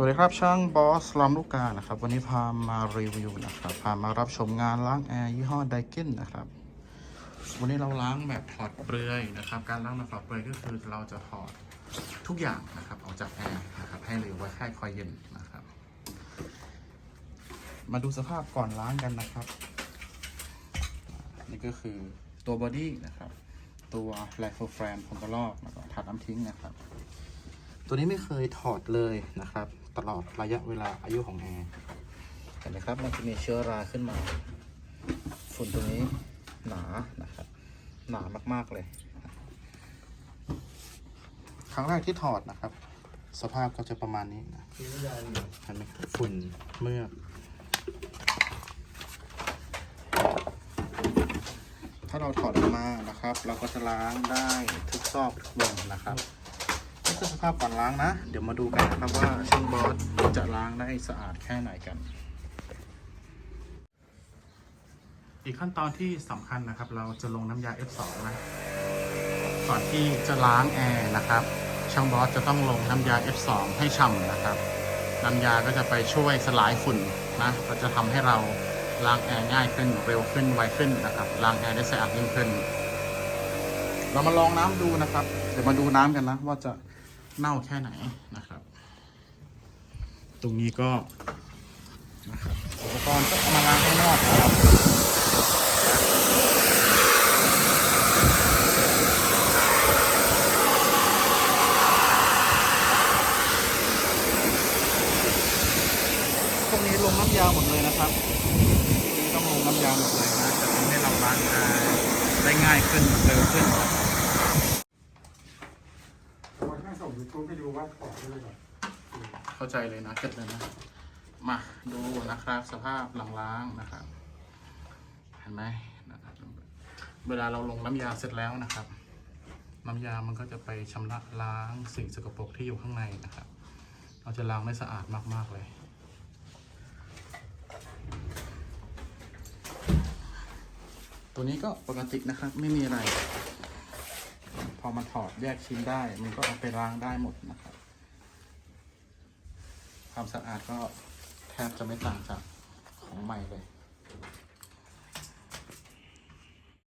วัสดีครับช่างบอสลำลูกกานะครับ วันนี้พามารีวิวนะครับ พามารับชมงานล้างแอร์ยี่ห้อไดกินนะครับ วันนี้เราล้างแบบถอดเปลือยนะครับ การล้างแบบถอดเปลือยก็คือเราจะถอดทุกอย่างนะครับออกจากแอร์นะครับให้เหลือไว้แค่คอยเย็นนะครับ มาดูสภาพก่อนล้างกันนะครับ นี่ก็คือตัวบอดี้นะครับ ตัวไลโฟแฟรมผมก็ลอกแล้วก็ถัดน้ำทิ้งนะครับ ตัวนี้ไม่เคยถอดเลยนะครับ ตลอดระยะเวลาอายุของแอร์เห็นไหมครับ มันจะมีเชื้อราขึ้นมา ฝุ่นตรงนี้หนานะครับ หนามากๆเลย ครั้งแรกที่ถอดนะครับ สภาพก็จะประมาณนี้นะเห็นไหมครับฝุ่นเมือกถ้าเราถอดออกมานะครับ เราก็จะล้างได้ทุกซอกทุกมุมนะครับ นี่คือสภาพก่อนล้างนะ เดี๋ยวมาดูกันนะครับว่าช่างบอสจะล้างได้สะอาดแค่ไหนกัน อีกขั้นตอนที่สำคัญนะครับ เราจะลงน้ำยา F2 นะ ก่อนที่จะล้างแอร์นะครับ ช่างบอสจะต้องลงน้ำยา F2 ให้ฉ่ำนะครับ น้ำยาก็จะไปช่วยสลายฝุ่นนะก็จะทำให้เราล้างแอร์ง่ายขึ้นเร็วขึ้นไวขึ้นนะครับล้างแอร์ได้สะอาดยิ่งขึ้นเรามาลองน้ำดูนะครับ เดี๋ยวมาดูน้ำกันนะ ว่าจะ เน่าแค่ไหนนะครับ ตรงนี้ก็นะครับอุปกรณ์ก็เอามาล้างข้างนอกนะครับพวกนี้ลงน้ำยาหมดเลยนะครับต้องลงน้ำยาหมดเลยนะจะทำให้เราล้างได้ได้ง่ายขึ้นเร็วขึ้น วันข้างส่ง ยูทูบไปดูว่าขอด้วยก่อนเข้าใจเลยนะเก็ตเลยนะ มาดูนะครับสภาพหลังล้างนะครับ เห็นไหมนะครับเวลาเราลงน้ำยาเสร็จแล้วนะครับ น้ำยามันก็จะไปชำระล้างสิ่งสกปรกที่อยู่ข้างในนะครับ เราจะล้างได้สะอาดมากๆเลยตัวนี้ก็ปกตินะครับไม่มีอะไร อมันถอดแยกชิ้นได้ มันก็เอาไปล้างได้หมดนะครับ ความสะอาดก็แทบจะไม่ต่างจากของใหม่เลย